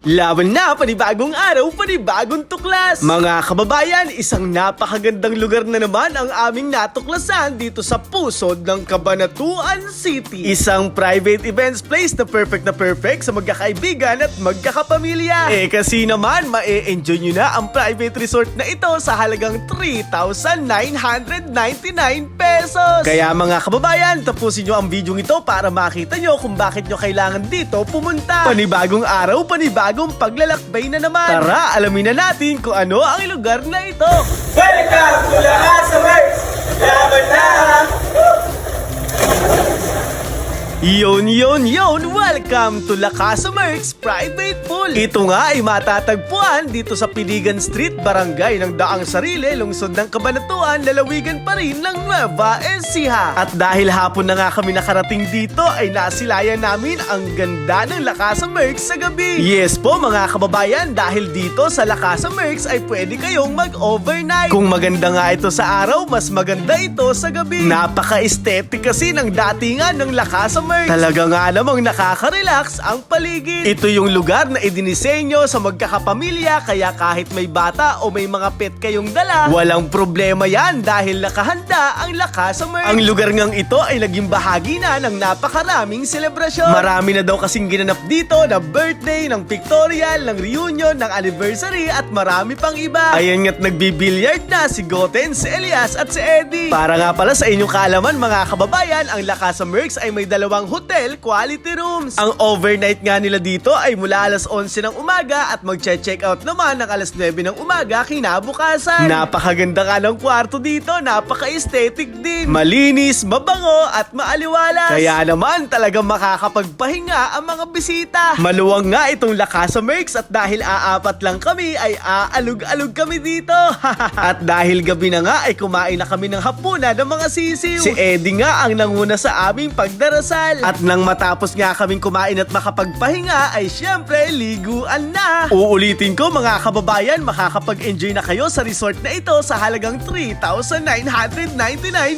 Laban na, panibagong araw, panibagong tuklas! Mga kababayan, isang napakagandang lugar na naman ang aming natuklasan dito sa pusod ng Cabanatuan City. Isang private events place na perfect na perfect sa magkakaibigan at magkakapamilya. Eh kasi naman, ma-enjoy nyo na ang private resort na ito sa halagang 3,999 pesos. Kaya mga kababayan, tapusin nyo ang video ito para makita nyo kung bakit nyo kailangan dito pumunta. Panibagong araw, panibagong paglalakbay na naman. Tara, alamin na natin kung ano ang lugar na ito. Welcome to Lahat sa Laban na! Yon, yon, yon! Welcome to La Casa Mercs Private Pool! Ito nga ay matatagpuan dito sa Piligan Street, Barangay ng Daang Sarili, lungsod ng Cabanatuan, lalawigan pa rin ng Nueva Ecija. At dahil hapon na nga kami nakarating dito, ay nasilayan namin ang ganda ng La Casa Mercs sa gabi. Yes po mga kababayan, dahil dito sa La Casa Mercs ay pwede kayong mag-overnight. Kung maganda nga ito sa araw, mas maganda ito sa gabi. Napaka-aesthetic kasi ng datingan ng La Casa Mercs. Talaga nga namang nakaka-relax ang paligid. Ito yung lugar na idinisenyo sa magkakapamilya kaya kahit may bata o may mga pet kayong dala, walang problema yan dahil nakahanda ang La Casa Mercs. Ang lugar ngang ito ay naging bahagi na ng napakaraming selebrasyon. Marami na daw kasing ginanap dito na birthday, ng pictorial, ng reunion, ng anniversary at marami pang iba. Ayan nga't nagbibilyard na si Goten, si Elias at si Eddie. Para nga pala sa inyong kaalaman mga kababayan, ang La Casa Mercs ay may dalawang hotel quality rooms. Ang overnight nga nila dito ay mula alas 11 ng umaga at magche-check out naman ng alas 9 ng umaga kinabukasan. Napakaganda nga ng kwarto dito, napaka-aesthetic din. Malinis, mabango at maaliwalas. Kaya naman talagang makakapagpahinga ang mga bisita. Maluwang nga itong La Casa Mercs at dahil aapat lang kami ay aalog-alog kami dito. at dahil gabi na nga ay kumain na kami ng hapunan ng mga sisiw. Si Eddie nga ang nanguna sa aming pagdarasal. At nang matapos nga kaming kumain at makapagpahinga ay syempre liguan na. Uulitin ko mga kababayan, makakapag-enjoy na kayo sa resort na ito sa halagang 3,999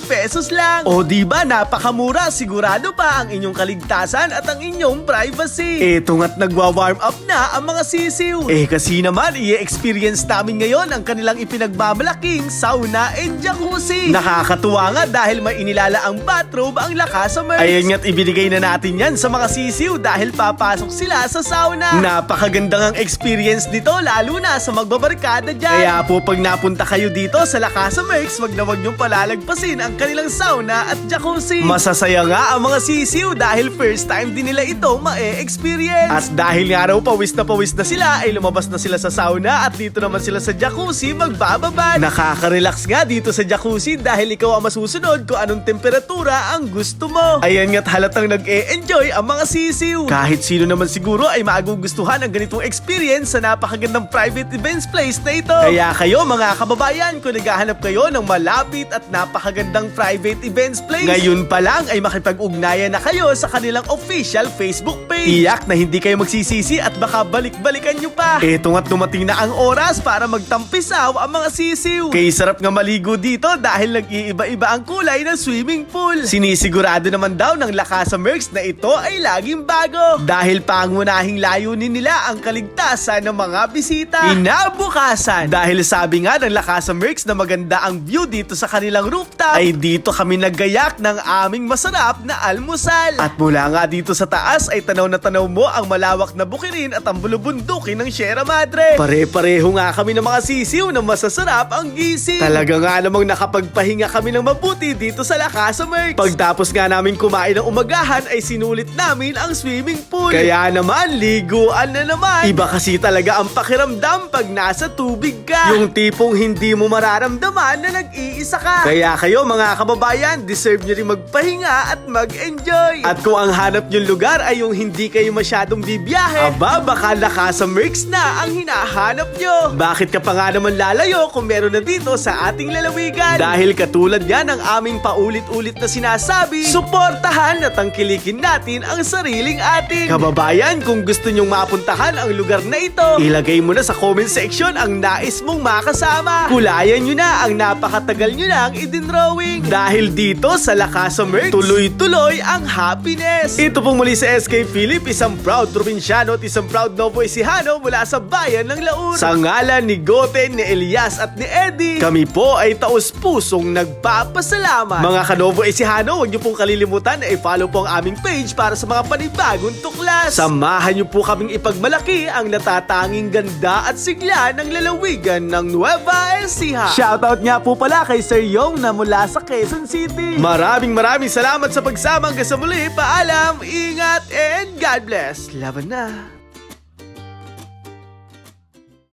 pesos lang. O di ba napakamura, sigurado pa ang inyong kaligtasan at ang inyong privacy. Eto nga't nagwa-warm up na ang mga sisiw. Eh kasi naman, i-experience namin ngayon ang kanilang ipinagbabalaking sauna and jacuzzi. Nakakatuwa nga dahil may inilala ang bathrobe ang lakas sa Mercs. Ayan nga't ibinigay na natin yan sa mga sisiw dahil papasok sila sa sauna. Napakagandang ang experience nito lalo na sa magbabarkada dyan. Kaya po pag napunta kayo dito sa La Casa Mercs, wag na wag niyong palalagpasin ang kanilang sauna at jacuzzi. Masasaya nga ang mga sisiw dahil first time din nila ito ma-experience. At dahil nga raw pawis na pawis na sila, ay lumabas na sila sa sauna at dito naman sila sa jacuzzi magbababad. Nakaka-relax nga dito sa jacuzzi dahil ikaw ang masusunod kung anong temperatura ang gusto mo. Ayan nga't halatang nag-e-enjoy ang mga sisiw. Kahit sino naman siguro ay magugustuhan ang ganitong experience sa napakagandang private events place na ito. Kaya kayo mga kababayan, kung naghahanap kayo ng malapit at napakagandang private events place, ngayon pa lang ay makipag-ugnayan na kayo sa kanilang official Facebook page. Tiyak na hindi kayo magsisisi at baka balik-balikan nyo pa. Eto nga't dumating na ang oras para magtampisaw ang mga sisiw. Kay sarap nga maligo dito dahil nag-iiba-iba ang kulay ng swimming pool. Sinisigurado naman daw ng Lakasa Mercs na ito ay laging bago. Dahil pangunahing layunin nila ang kaligtasan ng mga bisita. Inabukasan! Dahil sabi nga ng Lakasa Mercs na maganda ang view dito sa kanilang rooftop, ay dito kami naggayak ng aming masarap na almusal. At mula nga dito sa taas ay tanaw na tanaw mo ang malawak na bukirin at ang bulubundukin ng Sierra Madre. Pare-pareho nga kami ng mga sisiw na masasarap ang gising. Talaga nga namang nakapagpahinga kami ng mabuti dito sa Lakasa Mercs. Pagtapos nga namin kumain ng umagahan ay sinulit namin ang swimming pool. Kaya naman, liguan na naman. Iba kasi talaga ang pakiramdam pag nasa tubig ka. Yung tipong hindi mo mararamdaman na nag-iisa ka. Kaya kayo mga kababayan, deserve nyo rin magpahinga at mag-enjoy. At kung ang hanap nyong lugar ay yung hindi kayo masyadong bibiyahe, aba baka Lakasa Mercs na ang hinahanap nyo. Bakit ka pa nga naman lalayo kung meron na dito sa ating lalawigan? Dahil katulad yan ang aming paulit-ulit na sinasabi, suportahan at at tangkilikin natin ang sariling atin. Kababayan, kung gusto nyong mapuntahan ang lugar na ito, ilagay mo na sa comment section ang nais mong makasama. Kulayan nyo na ang napakatagal nyo nang idinrawing. Dahil dito sa Lakasa Merch, tuloy-tuloy ang happiness. Ito pong muli sa SK Philip, isang proud probinsyano at isang proud Novo Ecijano mula sa bayan ng Laur. Sa ngalan ni Goten, ni Elias at ni Eddie, kami po ay taus-pusong nagpapasalamat. Mga kanovo Ecijano, huwag niyo pong kalilimutan na i-follow po ang aming page para sa mga panibagong tuklas. Samahan niyo po kaming ipagmalaki ang natatanging ganda at sigla ng lalawigan ng Nueva Ecija. Shoutout nga po pala kay Sir Yong na mula sa Quezon City. Maraming maraming salamat sa pagsama hanggang sa muli. Paalam, ingat, and God bless. Laban na.